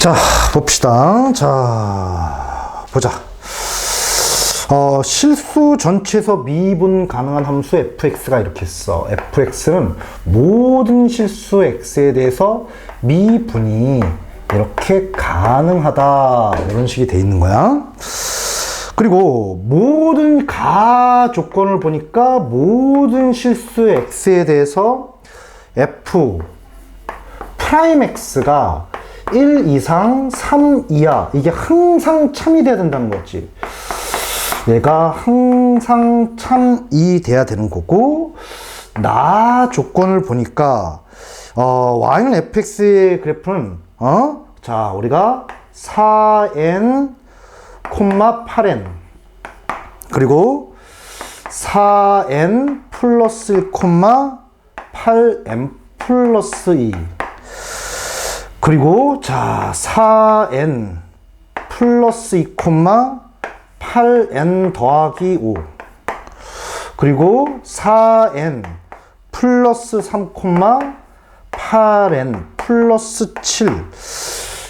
자, 봅시다. 자, 보자. 어, 실수 전체에서 미분 가능한 함수 fx가 이렇게 있어. fx는 모든 실수 x에 대해서 미분이 이렇게 가능하다. 이런 식이 돼 있는 거야. 그리고 모든 가 조건을 보니까 모든 실수 x에 대해서 f 프라임 x가 1 이상 3 이하 이게 항상 참이 돼야 된다는 거지. 얘가 항상 참이 돼야 되는 거고 나 조건을 보니까 어, y는 fx의 그래프는 어? 자 우리가 4n 8n 그리고 4n 플러스 1, 8m 플러스 2 그리고 자 4n 플러스 2, 8n 더하기 5 그리고 4n 플러스 3, 8n 플러스 7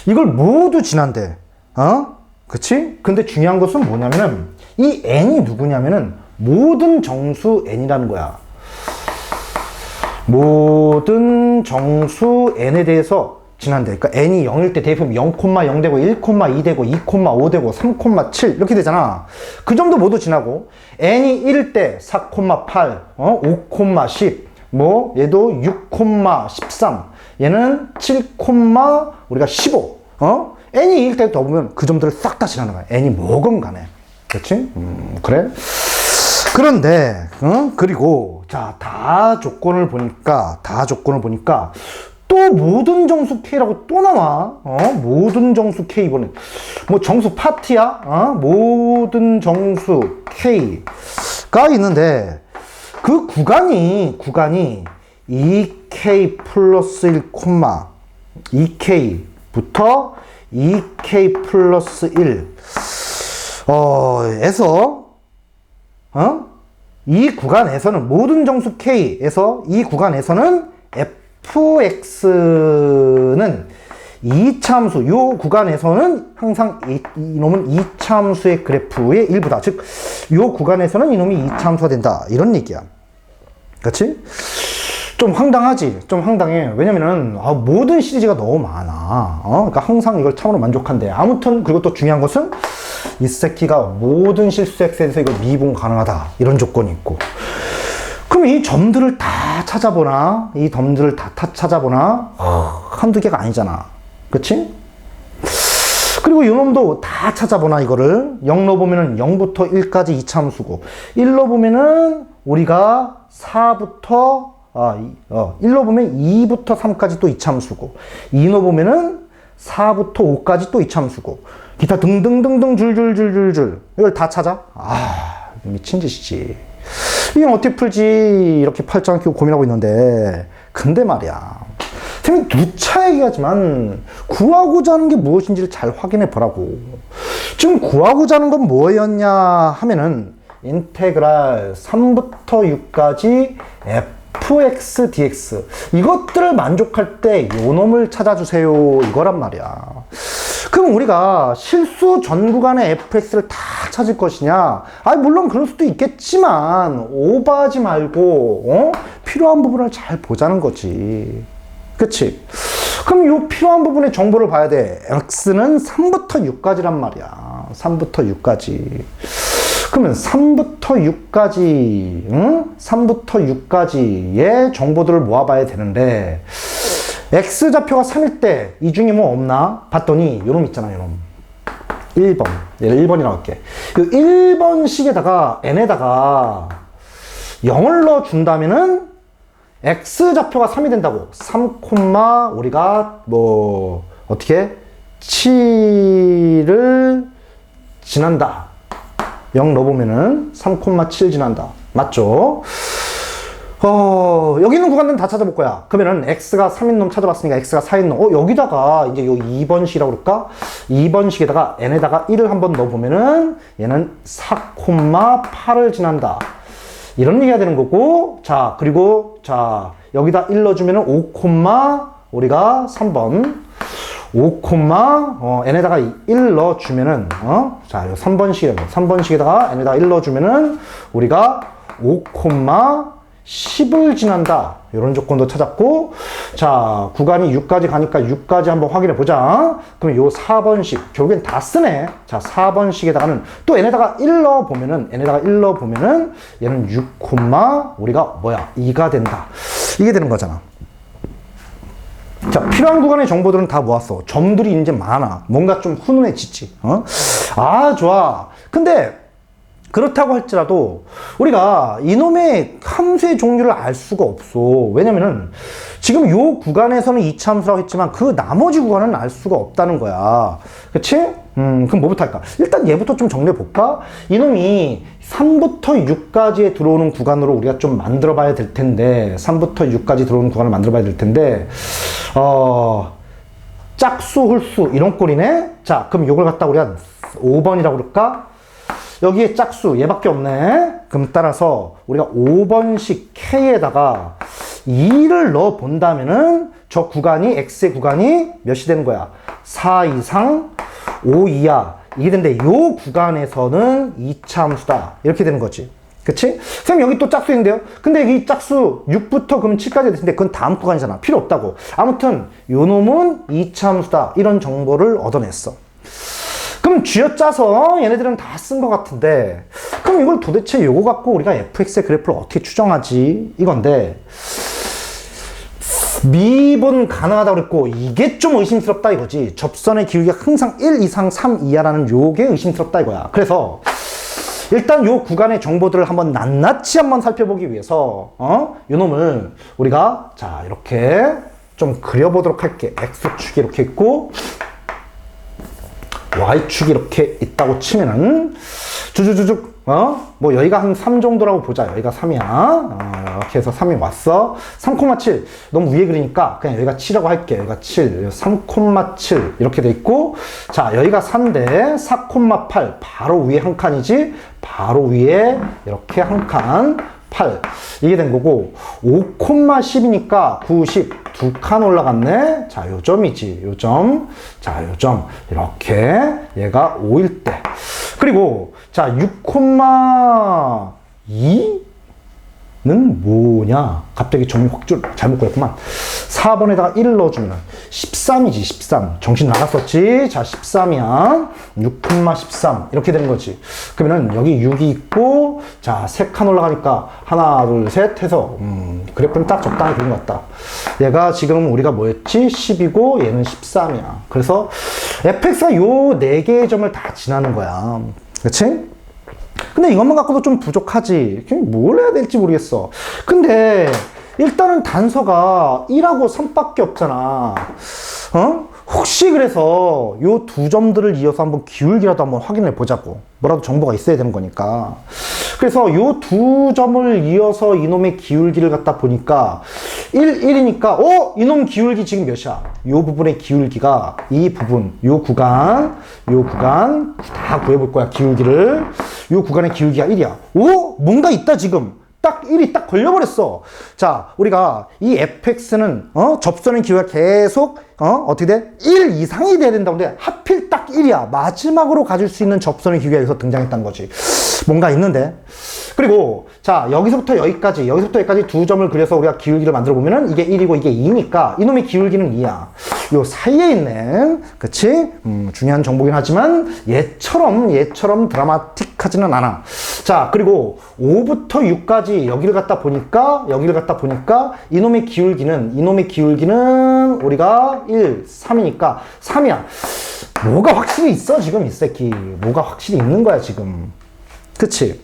이걸 모두 지난대 어? 그치? 근데 중요한 것은 뭐냐면은 이 n이 누구냐면은 모든 정수 n이라는 거야 모든 정수 n에 대해서 지난대. 그러니까 n이 0일 때 대입하면 0,0 되고 1,2 되고 2,5 되고 3,7 이렇게 되잖아. 그 정도 모두 지나고 n이 1일 때 4,8, 어? 5,10, 뭐 얘도 6,13, 얘는 7, 우리가 15, 어? n이 1일 때 더 보면 그 점들을 싹 다 지나는 거야. n이 뭐건 간에. 그렇지? 음, 그래? 그런데, 어? 그리고, 자, 다 조건을 보니까, 다 조건을 보니까, 또 모든 정수 K라고 또 나와. 어? 모든 정수 K 이번엔. 뭐 정수 파티야? 어? 모든 정수 K가 있는데 그 구간이 구간이 2K 플러스 1, 2K부터 2K 플러스 1 어, 에서 어? 이 구간에서는 모든 정수 K에서 이 구간에서는 fx는 이차함수, 요 구간에서는 항상 이, 이놈은 이차함수의 그래프의 일부다. 즉, 요 구간에서는 이놈이 이차함수가 된다. 이런 얘기야. 그렇지? 좀 황당하지? 좀 황당해. 왜냐면은, 아, 모든 시리즈가 너무 많아. 어? 그러니까 항상 이걸 참으로 만족한대. 아무튼, 그리고 또 중요한 것은, 이 새끼가 모든 실수 x에서 이거 미분 가능하다. 이런 조건이 있고. 그럼 이 점들을 다 찾아보나? 이 점들을 다, 다 찾아보나? 어, 한두 개가 아니잖아. 그치? 그리고 이놈도 다 찾아보나, 이거를. 0로 보면은 0부터 1까지 이차함수고, 1로 보면은 우리가 4부터, 아, 어, 1로 보면 2부터 3까지 또 이차함수고, 2로 보면은 4부터 5까지 또 이차함수고, 기타 등등등등 줄줄줄줄줄. 이걸 다 찾아? 아, 미친 짓이지. 이건 어떻게 풀지 이렇게 팔짱 끼고 고민하고 있는데 근데 말이야. 선생님 누차 얘기하지만 구하고자 하는 게 무엇인지를 잘 확인해 보라고. 지금 구하고자 하는 건 뭐였냐 하면은 인테그랄 3부터 6까지 fx dx 이것들을 만족할 때 요놈을 찾아주세요. 이거란 말이야 그럼 우리가 실수 전 구간의 fx를 다 찾을 것이냐? 아, 물론 그럴 수도 있겠지만 오버하지 말고 어? 필요한 부분을 잘 보자는 거지. 그치? 그럼 이 필요한 부분의 정보를 봐야 돼. x는 3부터 6까지란 말이야. 3부터 6까지. 그러면 3부터 6까지, 응? 3부터 6까지의 정보들을 모아봐야 되는데, X좌표가 3일 때 이 중에 뭐 없나? 봤더니 요놈 있잖아요, 요놈. 1번. 얘를 1번이라고 할게. 그 1번식에다가 n에다가 0을 넣어준다면은 X좌표가 3이 된다고. 3, 우리가 뭐, 어떻게? 7을 지난다. 0 넣어보면은 3,7 지난다. 맞죠? 어, 여기 있는 구간들은 다 찾아볼 거야. 그러면은 x가 3인 놈 찾아봤으니까 x가 4인 놈. 어, 여기다가 이제 요 2번 식이라고 그럴까? 2번 식에다가 n에다가 1을 한번 넣어보면은 얘는 4,8을 지난다. 이런 얘기가 되는 거고, 자, 그리고, 자, 여기다 1 넣어주면은 5, 우리가 3번. 5, 어, n에다가 1 넣어주면은, 어? 자, 요 3번식이라고. 3번식에다가 n에다가 1 넣어주면은, 우리가 5, 10을 지난다. 이런 조건도 찾았고, 자, 구간이 6까지 가니까 6까지 한번 확인해 보자. 그럼 요 4번식, 결국엔 다 쓰네. 자, 4번식에다가는 또 n에다가 1 넣어 보면은, n에다가 1 넣어 보면은, 얘는 6, 우리가 뭐야? 2가 된다. 이게 되는 거잖아. 자, 필요한 구간의 정보들은 다 모았어. 점들이 이제 많아. 뭔가 좀 훈훈해지지. 어? 아, 좋아. 근데 그렇다고 할지라도 우리가 이놈의 함수의 종류를 알 수가 없어. 왜냐면은 지금 요 구간에서는 이차 함수라고 했지만 그 나머지 구간은 알 수가 없다는 거야. 그치? 음, 그럼 뭐부터 할까? 일단 얘부터 좀 정리해 볼까? 이놈이 3부터 6까지에 들어오는 구간으로 우리가 좀 만들어 봐야 될 텐데, 3부터 6까지 들어오는 구간을 만들어 봐야 될 텐데, 어, 짝수, 홀수, 이런 꼴이네? 자, 그럼 요걸 갖다 우리가 5번이라고 그럴까? 여기에 짝수 얘밖에 없네. 그럼 따라서 우리가 5번식 K에다가 2를 넣어 본다면은 저 구간이 X의 구간이 몇이 되는 거야? 4 이상 5 이하 이게 되는데 요 구간에서는 2차 함수다. 이렇게 되는 거지. 그치? 선생님 여기 또 짝수 인데요? 근데 이 짝수 6부터 그럼 7까지 됐는데 그건 다음 구간이잖아. 필요 없다고. 아무튼 요 놈은 2차 함수다. 이런 정보를 얻어냈어. 그럼 쥐어짜서 얘네들은 다 쓴 것 같은데. 그럼 이걸 도대체 요거 갖고 우리가 fx의 그래프를 어떻게 추정하지? 이건데. 미분 가능하다고 그랬고 이게 좀 의심스럽다 이거지. 접선의 기울기가 항상 1 이상 3 이하라는 요게 의심스럽다 이거야. 그래서 일단 요 구간의 정보들을 한번 낱낱이 한번 살펴보기 위해서 어? 요 놈을 우리가 자 이렇게 좀 그려보도록 할게. X축이 이렇게 있고 y축이 이렇게 있다고 치면은 주주주죽 어? 뭐 여기가 한 3 정도라고 보자. 여기가 3이야. 어, 이렇게 해서 3이 왔어. 3,7 너무 위에 그리니까 그냥 여기가 7이라고 할게. 여기가 7, 3,7 이렇게 돼 있고 자 여기가 4인데 4,8 바로 위에 한 칸이지. 바로 위에 이렇게 한 칸. 8 이게 된 거고 5,10이니까 90 두 칸 올라갔네. 자 요점이지. 요점. 자 요점. 이렇게 얘가 5일 때. 그리고 자6,2 는 뭐냐? 갑자기 점이 확 줄, 잘못 그렸구만. 4번에다가 1을 넣어주면 13이지, 13. 정신 나갔었지? 자, 13이야. 6,13. 이렇게 되는 거지. 그러면은 여기 6이 있고, 자, 3칸 올라가니까 하나, 둘, 셋 해서, 음, 그래프는 딱 적당히 그린 것 같다. 얘가 지금 우리가 뭐였지? 10이고, 얘는 13이야. 그래서 fx가 요 4개의 점을 다 지나는 거야. 그치? 근데 이것만 갖고도 좀 부족하지. 뭘 해야 될지 모르겠어. 근데 일단은 단서가 1하고 3밖에 없잖아. 어? 혹시 그래서 요 두 점들을 이어서 한번 기울기라도 한번 확인해 보자고. 뭐라도 정보가 있어야 되는 거니까. 그래서 요 두 점을 이어서 이놈의 기울기를 갖다 보니까 1, 1이니까 어? 이놈 기울기 지금 몇이야? 요 부분의 기울기가 이 부분, 요 구간, 요 구간 다 구해볼 거야 기울기를. 요 구간의 기울기가 1이야. 오? 뭔가 있다 지금. 딱 1이 딱 걸려버렸어. 자, 우리가 이 fx는, 어, 접선의 기회가 계속, 어, 어떻게 돼? 1 이상이 돼야 된다고 근데 하필 딱 1이야. 마지막으로 가질 수 있는 접선의 기회가 여기서 등장했다는 거지. 뭔가 있는데. 그리고, 자, 여기서부터 여기까지, 여기서부터 여기까지 두 점을 그려서 우리가 기울기를 만들어 보면은 이게 1이고 이게 2니까 이놈의 기울기는 2야. 요 사이에 있는, 그치? 음, 중요한 정보긴 하지만 얘처럼, 얘처럼 드라마틱하지는 않아. 자, 그리고 5부터 6까지 여기를 갖다 보니까, 여기를 갖다 보니까 이놈의 기울기는, 이놈의 기울기는 우리가 1, 3이니까 3이야. 뭐가 확실히 있어, 지금 이 새끼. 뭐가 확실히 있는 거야, 지금. 그치?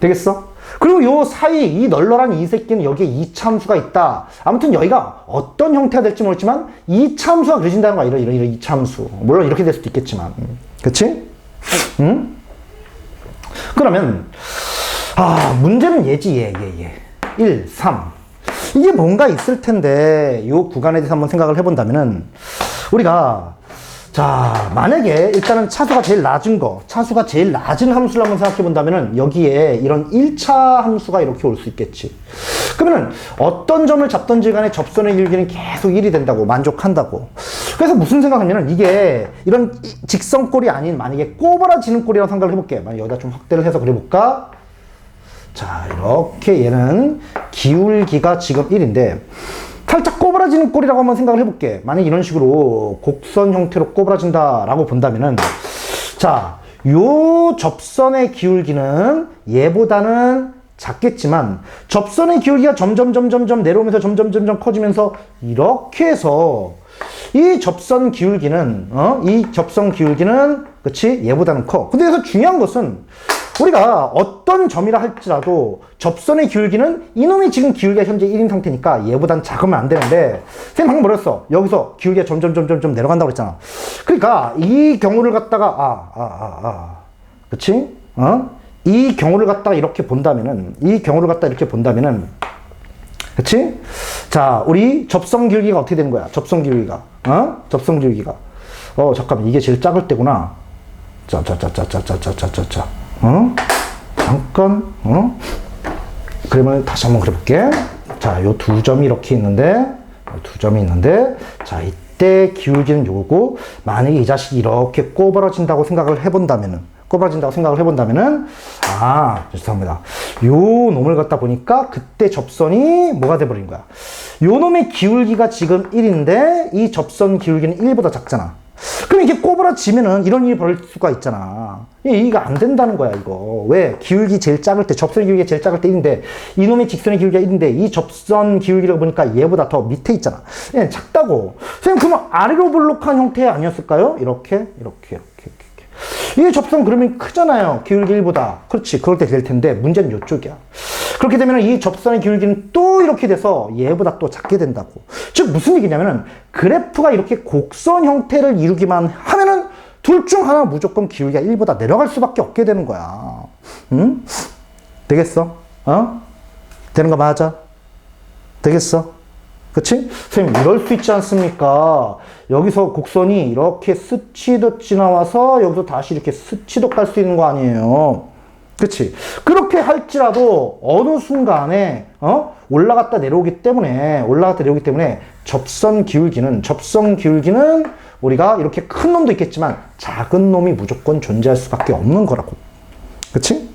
되겠어? 그리고 요 사이 이 널널한 이 새끼는 여기에 이참수가 있다. 아무튼 여기가 어떤 형태가 될지 모르지만 이참수가 그려진다는 거야. 이런 이런 이런 이참수. 물론 이렇게 될 수도 있겠지만. 그치? 응? 그러면 아, 문제는 얘지, 얘, 얘, 얘. 1, 3. 이게 뭔가 있을 텐데 요 구간에 대해서 한번 생각을 해 본다면은 우리가 자, 만약에 일단은 차수가 제일 낮은 거, 차수가 제일 낮은 함수를 한번 생각해 본다면은 여기에 이런 1차 함수가 이렇게 올 수 있겠지. 그러면은 어떤 점을 잡던지 간에 접선의 길기는 계속 1이 된다고, 만족한다고. 그래서 무슨 생각하면은 이게 이런 이- 직선꼴이 아닌 만약에 꼬부라지는 꼴이라고 생각을 해볼게. 만약 여기다 좀 확대를 해서 그려볼까? 자, 이렇게 얘는 기울기가 지금 1인데, 살짝 꼬부라지는 꼴이라고 한번 생각을 해볼게. 만약 이런 식으로 곡선 형태로 꼬부라진다라고 본다면은, 자, 요 접선의 기울기는 얘보다는 작겠지만, 접선의 기울기가 점점, 점점, 점 내려오면서 점점, 점점 커지면서, 이렇게 해서, 이 접선 기울기는, 어? 이 접선 기울기는, 그치? 얘보다는 커. 근데 여기서 중요한 것은, 우리가 어떤 점이라 할지라도 접선의 기울기는 이놈이 지금 기울기가 현재 1인 상태니까 얘보단 작으면 안 되는데 쌤 방금 뭐랬어 여기서 기울기가 점점 점점 점 내려간다고 그랬잖아. 그러니까 이 경우를 갖다가 아아 아 아 그치? 어? 이 경우를 갖다가 이렇게 본다면은 이 경우를 갖다 이렇게 본다면은 그치? 자, 우리 접선 기울기가 어떻게 되는 거야? 접선 기울기가. 어? 접선 기울기가. 어, 잠깐만. 이게 제일 작을 때구나. 자, 자, 자, 자, 자, 자, 자, 자, 자, 자. 어? 잠깐, 어? 그러면 다시 한번 그려볼게. 자, 요 두 점이 이렇게 있는데, 요두 점이 있는데, 자, 이때 기울기는 요거고, 만약에 이 자식이 이렇게 꼬부라진다고 생각을 해본다면은, 꼬부라진다고 생각을 해본다면은, 아, 죄송합니다. 요 놈을 갖다 보니까, 그때 접선이 뭐가 돼버린 거야. 요 놈의 기울기가 지금 1인데, 이 접선 기울기는 1보다 작잖아. 그럼 이게 꼬부라지면은 이런 일이 벌어질 수가 있잖아. 이해가 안 된다는 거야, 이거. 왜? 기울기 제일 작을 때, 접선 기울기가 제일 작을 때 1인데, 이놈의 직선의 기울기가 1인데, 이 접선 기울기를 보니까 얘보다 더 밑에 있잖아. 얘 작다고. 선생님, 그러면 아래로 볼록한 형태 아니었을까요? 이렇게, 이렇게, 이게 접선 그러면 크잖아요. 기울기 1보다. 그렇지. 그럴 때 될 텐데, 문제는 이쪽이야. 그렇게 되면 이 접선의 기울기는 또 이렇게 돼서 얘보다 또 작게 된다고. 즉, 무슨 얘기냐면은, 그래프가 이렇게 곡선 형태를 이루기만 하면은, 둘 중 하나 무조건 기울기가 1보다 내려갈 수밖에 없게 되는 거야. 응? 되겠어? 어? 되는 거 맞아? 되겠어? 그치? 선생님, 이럴 수 있지 않습니까? 여기서 곡선이 이렇게 스치듯 지나와서 여기서 다시 이렇게 스치듯 갈 수 있는 거 아니에요? 그치? 그렇게 할지라도 어느 순간에, 어? 올라갔다 내려오기 때문에, 올라갔다 내려오기 때문에 접선 기울기는, 접선 기울기는 우리가 이렇게 큰 놈도 있겠지만 작은 놈이 무조건 존재할 수밖에 없는 거라고. 그치?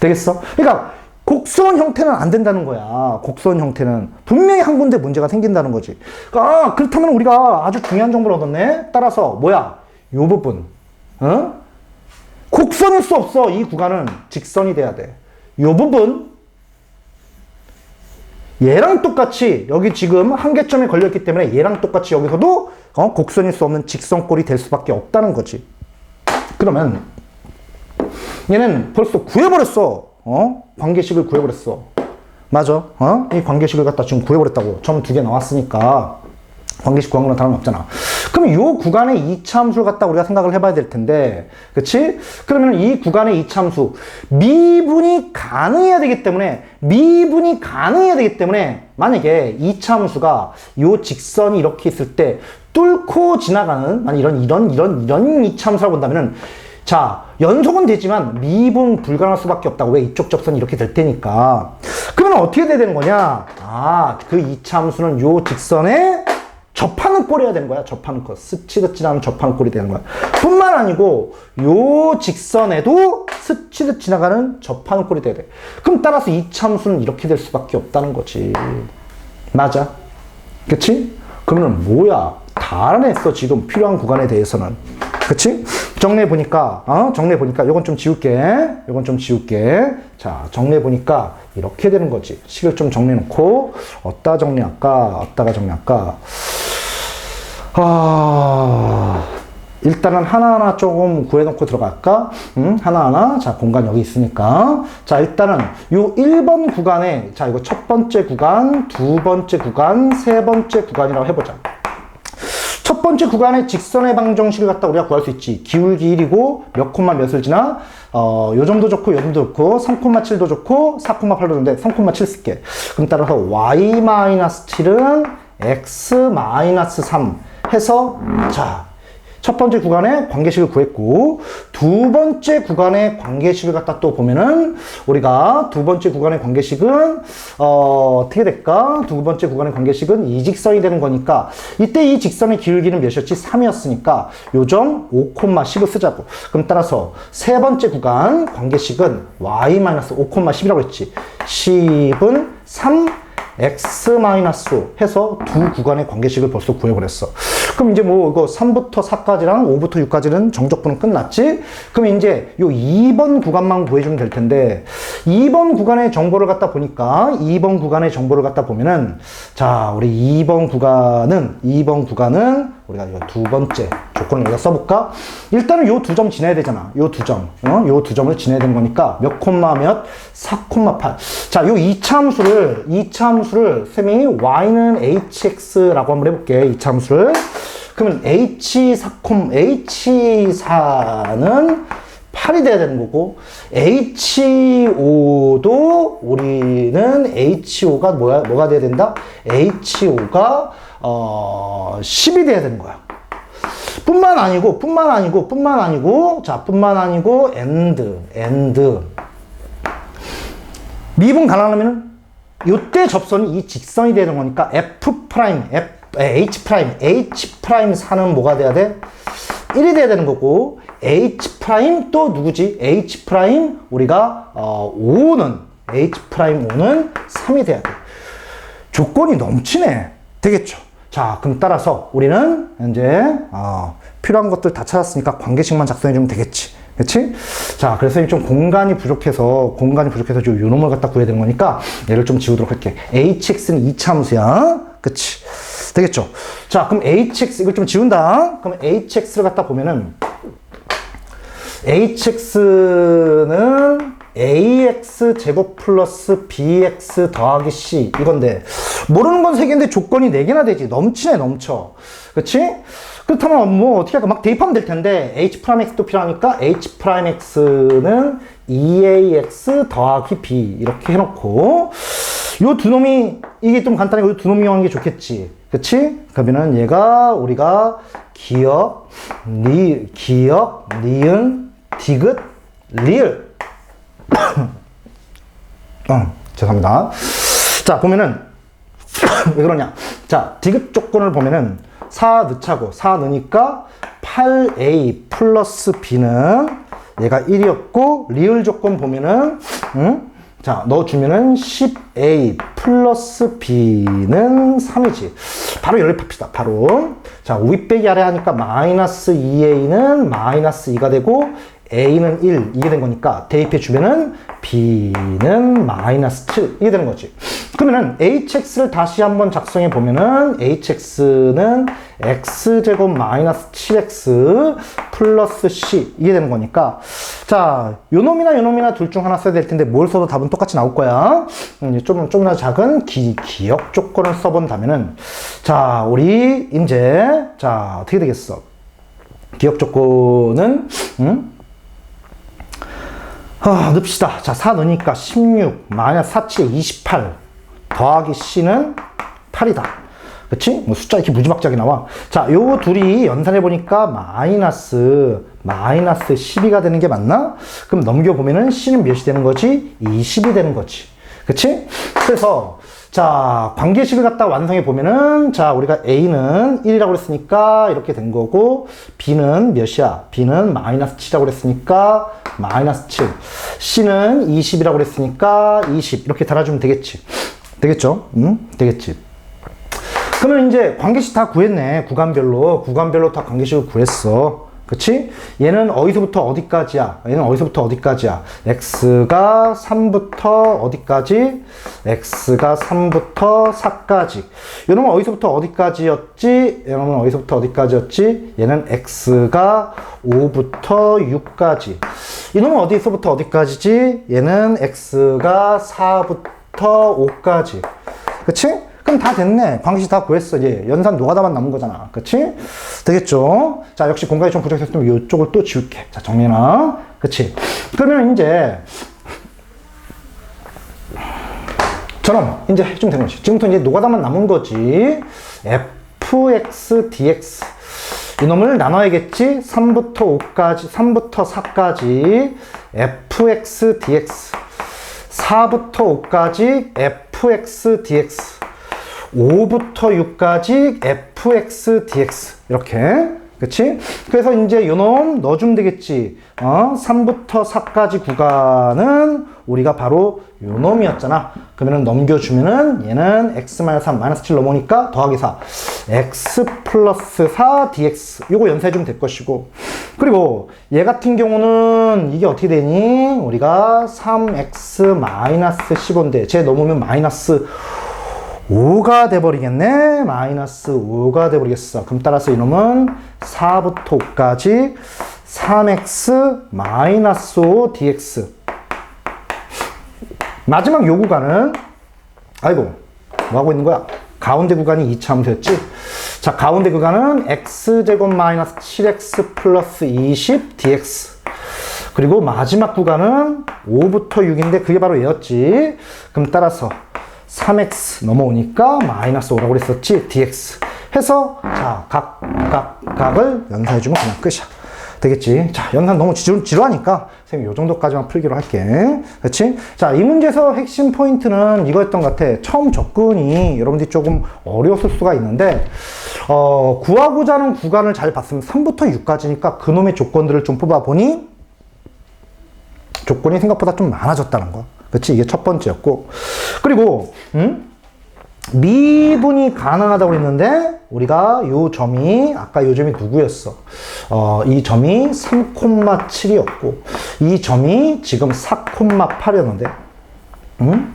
되겠어? 그러니까 곡선 형태는 안 된다는 거야. 곡선 형태는. 분명히 한 군데 문제가 생긴다는 거지. 그러니까 아, 그렇다면 우리가 아주 중요한 정보를 얻었네? 따라서 뭐야? 요 부분. 어? 곡선일 수 없어. 이 구간은 직선이 돼야 돼. 요 부분. 얘랑 똑같이 여기 지금 한계점에 걸렸기 때문에 얘랑 똑같이 여기서도 어, 곡선일 수 없는 직선꼴이 될 수밖에 없다는 거지. 그러면 얘는 벌써 구해버렸어. 어? 관계식을 구해버렸어. 맞아. 어? 이 관계식을 갖다 지금 구해버렸다고. 점두개 나왔으니까. 관계식 구한 거랑 다름이 없잖아. 그럼 이 구간의 이차함수를 갖다 우리가 생각을 해봐야 될 텐데, 그치? 그러면 이 구간의 이차함수, 미분이 가능해야 되기 때문에, 미분이 가능해야 되기 때문에, 만약에 이차함수가 요 직선이 이렇게 있을 때, 뚫고 지나가는, 만약 이런, 이런, 이런, 이런 이차함수라고 본다면은, 자, 연속은 되지만 미분 불가능할 수밖에 없다고. 왜 이쪽 접선이 이렇게 될 테니까. 그러면 어떻게 돼야 되는 거냐? 아, 그 이차함수는 요 직선에 접하는 꼴이어야 되는 거야. 접하는 꼴. 스치듯 지나가는 접하는 꼴이 되는 거야. 뿐만 아니고 요 직선에도 스치듯 지나가는 접하는 꼴이 돼야 돼. 그럼 따라서 이 참수는 이렇게 될 수밖에 없다는 거지. 맞아. 그치? 그러면 뭐야? 다 알아냈어. 지금 필요한 구간에 대해서는. 그치? 정리해 보니까, 어? 정리해 보니까, 요건 좀 지울게. 요건 좀 지울게. 자, 정리해 보니까, 이렇게 되는 거지. 식을 좀 정리해 놓고, 어디다 정리할까? 어디다가 정리할까? 아, 일단은 하나하나 조금 구해놓고 들어갈까? 음, 하나하나. 자, 공간 여기 있으니까. 자, 일단은 요 1번 구간에, 자, 이거 첫 번째 구간, 두 번째 구간, 세 번째 구간이라고 해보자. 첫 번째 구간의 직선의 방정식을 갖다 우리가 구할 수 있지. 기울기 1이고 몇 콤마 몇을 지나 어, 요 점도 좋고 요 점도 좋고 3,7도 좋고 4,8도 좋은데 3,7 쓸게. 그럼 따라서 y-7은 x-3 해서 자 첫 번째 구간의 관계식을 구했고 두 번째 구간의 관계식을 갖다 또 보면은 우리가 두 번째 구간의 관계식은 어, 어떻게 될까? 두 번째 구간의 관계식은 이 직선이 되는 거니까 이때 이 직선의 기울기는 몇이었지? 3이었으니까 요점 5,10을 쓰자고. 그럼 따라서 세 번째 구간 관계식은 y-5,10이라고 했지. 10은 3 x-5 해서 두 구간의 관계식을 벌써 구해버렸어. 그럼 이제 뭐 이거 3부터 4까지랑 5부터 6까지는 정적분은 끝났지? 그럼 이제 요 2번 구간만 구해주면 될 텐데 2번 구간의 정보를 갖다 보니까 2번 구간의 정보를 갖다 보면은 자 우리 2번 구간은 2번 구간은 우리가 이거 두 번째 조건을 여기다 써볼까? 일단은 요 두 점 지나야 되잖아. 요 두 점. 어? 요두 점을 지나야 되는 거니까 몇 콤마 몇? 4 콤마 8. 자, 요 이차함수를, 이차함수를 쌤이 y는 hx라고 한번 해볼게. 이차함수를. 그러면 h4 콤, h4는 8이 돼야 되는 거고, HO도 우리는 HO가 뭐야, 뭐가 돼야 된다? HO가, 어, 10이 돼야 되는 거야. 뿐만 아니고, 뿐만 아니고, 뿐만 아니고, 자, 뿐만 아니고, and, and. 미분 가능하면은, 요때 접선이 이 직선이 되는 거니까, F H H 4는 뭐가 돼야 돼? 1이 돼야 되는 거고, H 또 누구지? H 우리가, 어, 5는, H 프라임 5는 3이 돼야 돼. 조건이 넘치네. 되겠죠? 자, 그럼 따라서 우리는 이제 어, 필요한 것들 다 찾았으니까 관계식만 작성해 주면 되겠지. 그치? 자, 그래서 좀 공간이 부족해서, 공간이 부족해서 좀 요놈을 갖다 구해야 되는 거니까 얘를 좀 지우도록 할게. hx는 이차함수야. 그치? 되겠죠? 자, 그럼 hx, 이걸 좀 지운다. 그럼 hx를 갖다 보면은 hx는 ax 제곱 플러스 bx 더하기 c 이건데 모르는 건 세 개인데 조건이 네 개나 되지. 넘치네 넘쳐. 그렇지 그렇다면 뭐 어떻게 할까? 막 대입하면 될 텐데 h 프라임 x도 필요하니까 h 프라임 x는 2ax 더하기 b 이렇게 해놓고 요 두 놈이 이게 좀 간단하게 요두 놈이 하는 게 좋겠지. 그치? 그러면은 얘가 우리가 기억 리 기억 니은 디귿 리을 어, 죄송합니다. 자, 보면은, 왜 그러냐. 자, 디귿 조건을 보면은, 4 넣자고, 4 넣으니까 8a 플러스 b는 얘가 1이었고, 리을 조건 보면은, 응? 자, 넣어주면은 10a 플러스 b는 3이지. 바로 연립합시다. 바로. 자, 윗배기 아래 하니까 마이너스 2a는 마이너스 2가 되고, a는 1 이게 된 거니까 대입해 주면은 b는 마이너스 7 이게 되는 거지. 그러면은 hx를 다시 한번 작성해 보면은 hx는 x제곱 마이너스 7x 플러스 c 이게 되는 거니까 자 요놈이나 요놈이나 둘 중 하나 써야 될 텐데 뭘 써도 답은 똑같이 나올 거야. 음, 좀 좀이나 작은 기, 기억 조건을 써본다면은 자 우리 이제 자 어떻게 되겠어? 기억 조건은 음? 아, 넣읍시다. 자, 4 넣으니까 16, 마이너스 4, 7, 28. 더하기 C는 8이다. 그치? 뭐 숫자 이렇게 무지막지하게 나와. 자, 요 둘이 연산해보니까 마이너스, 마이너스 12가 되는 게 맞나? 그럼 넘겨보면은 C는 몇이 되는 거지? 20이 되는 거지. 그치? 그래서, 자, 관계식을 갖다 완성해 보면은, 자, 우리가 A는 1이라고 그랬으니까 이렇게 된 거고, B는 몇이야? B는 마이너스 7이라고 그랬으니까 마이너스 7. C는 20이라고 그랬으니까 20. 이렇게 달아주면 되겠지. 되겠죠? 응? 되겠지. 그러면 이제 관계식 다 구했네. 구간별로. 구간별로 다 관계식을 구했어. 그치? 얘는 어디서부터 어디까지야? 얘는 어디서부터 어디까지야? x가 3부터 어디까지? x가 3부터 4까지. 이놈은 어디서부터 어디까지였지? 이놈은 어디서부터 어디까지였지? 얘는 x가 5부터 6까지. 이놈은 어디서부터 어디까지지? 얘는 x가 4부터 5까지. 그치? 그럼 다 됐네. 방식 다 구했어. 이제 연산 노가다만 남은 거잖아. 그치? 되겠죠? 자, 역시 공간이 좀 부족했으면 이쪽을 또 지울게. 자, 정리나. 그치? 그러면 이제, 저럼 이제 해주면 되는 거지. 지금부터 이제 노가다만 남은 거지. fx, dx. 이놈을 나눠야겠지. 3부터 5까지, 3부터 4까지 fx dx. 4부터 5까지 fx dx. 5부터 6까지 fx dx. 이렇게. 그치? 그래서 이제 요놈 넣어주면 되겠지. 어? 3부터 4까지 구간은 우리가 바로 요놈이었잖아. 그러면 넘겨주면은 얘는 x-3 마이너스 7 넘어오니까 더하기 4. x 플러스 4 dx. 요거 연산해주면 될 것이고. 그리고 얘 같은 경우는 이게 어떻게 되니? 우리가 3x 마이너스 15인데 쟤 넘으면 마이너스 5가 돼버리겠네. 마이너스 5가 돼버리겠어. 그럼 따라서 이놈은 4부터 5까지 3x 마이너스 5 dx. 마지막 요 구간은, 아이고, 뭐 하고 있는 거야? 가운데 구간이 2차 함수였지? 자, 가운데 구간은 x제곱 마이너스 7x 플러스 20 dx. 그리고 마지막 구간은 5부터 6인데 그게 바로 얘였지. 그럼 따라서 3x 넘어오니까 마이너스 5라고 그랬었지 dx 해서 자 각, 각, 각을 연산해주면 그냥 끝이야. 되겠지? 자 연산 너무 지루, 지루하니까 선생님 요 정도까지만 풀기로 할게. 그렇지? 자이 문제에서 핵심 포인트는 이거였던 것 같아. 처음 접근이 여러분들이 조금 어려웠을 수가 있는데 어, 구하고자 하는 구간을 잘 봤으면 3부터 6까지니까 그놈의 조건들을 좀 뽑아보니 조건이 생각보다 좀 많아졌다는 거. 그렇지? 이게 첫 번째였고. 그리고, 음? 미분이 가능하다고 했는데, 우리가 요 점이, 아까 요 점이 누구였어? 어, 이 점이 3,7이었고, 이 점이 지금 4,8이었는데, 음?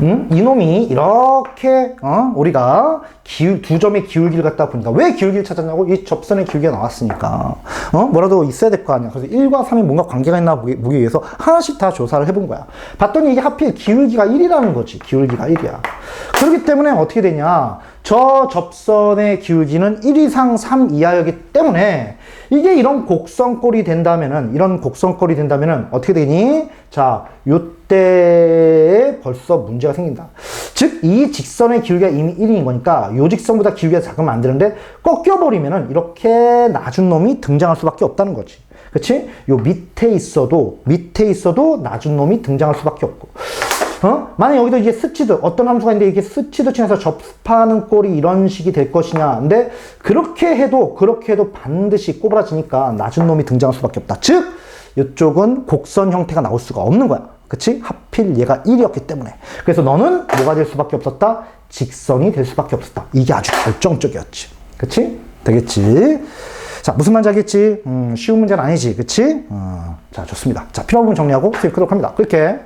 음? 이놈이 이렇게 어? 우리가 기울, 두 점의 기울기를 갖다 보니까 왜 기울기를 찾았냐고 이 접선의 기울기가 나왔으니까 어? 뭐라도 있어야 될 거 아니야 그래서 1과 3이 뭔가 관계가 있나 보기, 보기 위해서 하나씩 다 조사를 해본 거야 봤더니 이게 하필 기울기가 1이라는 거지 기울기가 1이야 그렇기 때문에 어떻게 되냐 저 접선의 기울기는 1 이상 3 이하였기 때문에 이게 이런 곡선꼴이 된다면은 이런 곡선꼴이 된다면은 어떻게 되니? 자, 요 때 벌써 문제가 생긴다. 즉, 이 직선의 기울기가 이미 1인 거니까 요 직선보다 기울기가 작으면 안 되는데 꺾여버리면은 이렇게 낮은 놈이 등장할 수밖에 없다는 거지. 그치? 요 밑에 있어도, 밑에 있어도 낮은 놈이 등장할 수밖에 없고. 어? 만약 여기도 이게 스치드 어떤 함수가 있는데 이게 스치드 층에서 접하는 꼴이 이런 식이 될 것이냐 근데 그렇게 해도 그렇게 해도 반드시 꼬부라지니까 낮은 놈이 등장할 수밖에 없다 즉 이쪽은 곡선 형태가 나올 수가 없는 거야 그치? 하필 얘가 1이었기 때문에 그래서 너는 뭐가 될 수밖에 없었다? 직선이 될 수밖에 없었다 이게 아주 결정적이었지 그치? 되겠지? 자, 무슨 말인지 알겠지? 음, 쉬운 문제는 아니지. 그치? 어, 자, 좋습니다. 자, 필요한 부분 정리하고 수익 끄도록 합니다. 그렇게.